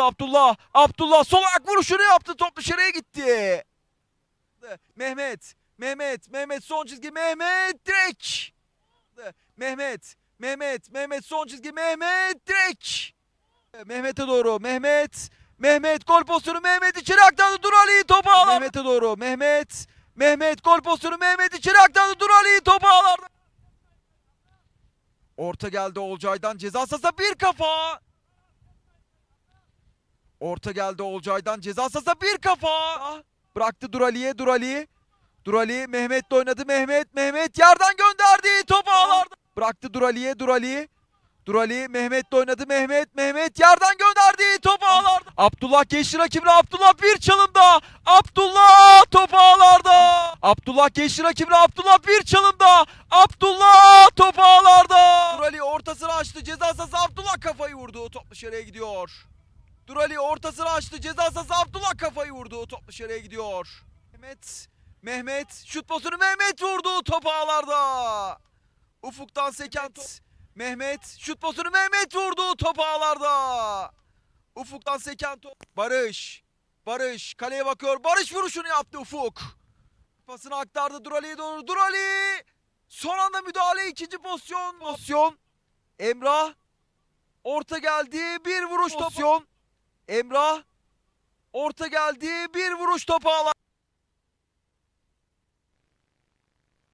Abdullah. Abdullah sol ayak vuruşunu yaptı. Top dışarıya gitti. Mehmet. Mehmet. Mehmet son çizgi. Mehmet direkt. Mehmet. Mehmet. Mehmet son çizgi. Mehmet direkt. Mehmet'e doğru. Mehmet. Mehmet gol pozisyonu. Mehmet içeri aktardı. Dur Ali topu ağlar. Mehmet'e doğru. Mehmet. Mehmet gol pozisyonu. Mehmet içeri aktardı. Dur Ali topu ağlarda. Orta geldi Olcay'dan. Ceza sahasına bir kafa. Orta geldi Olcay'dan. Ceza sahasına bir kafa. Bıraktı Durali'ye. Durali. Durali Mehmet'le oynadı. Mehmet. Mehmet yerden gönderdi. Topu ağlarda. Bıraktı Durali'ye. Durali. Durali Mehmet'le oynadı. Mehmet. Mehmet yerden gönderdi. Topu ağlarda. Abdullah geçti rakibine. Abdullah bir çalımda. Abdullah topu ağlarda. Abdullah geçti rakibine. Abdullah bir çalımda. Abdullah topu ağlarda. Durali ortasını açtı. Ceza sahası Abdullah kafayı vurdu. Top dışarıya gidiyor. Durali ortasını açtı. Ceza sahası Abdullah kafayı vurdu. Top dışarıya gidiyor. Mehmet. Mehmet. Şut pozisyonu Mehmet vurdu. Top ağlarda. Ufuktan sekent. Mehmet. Şut pozisyonu Mehmet vurdu. Top ağlarda. Ufuktan seken top. Barış. Barış. Kaleye bakıyor. Barış vuruşunu yaptı Ufuk. Pasını aktardı Durali'ye doğru. Durali. Son anda müdahale. ikinci pozisyon. Pozisyon. Emrah. Orta geldi. Bir vuruş pozisyon. Emrah. Orta geldi. Bir vuruş topu ağlar.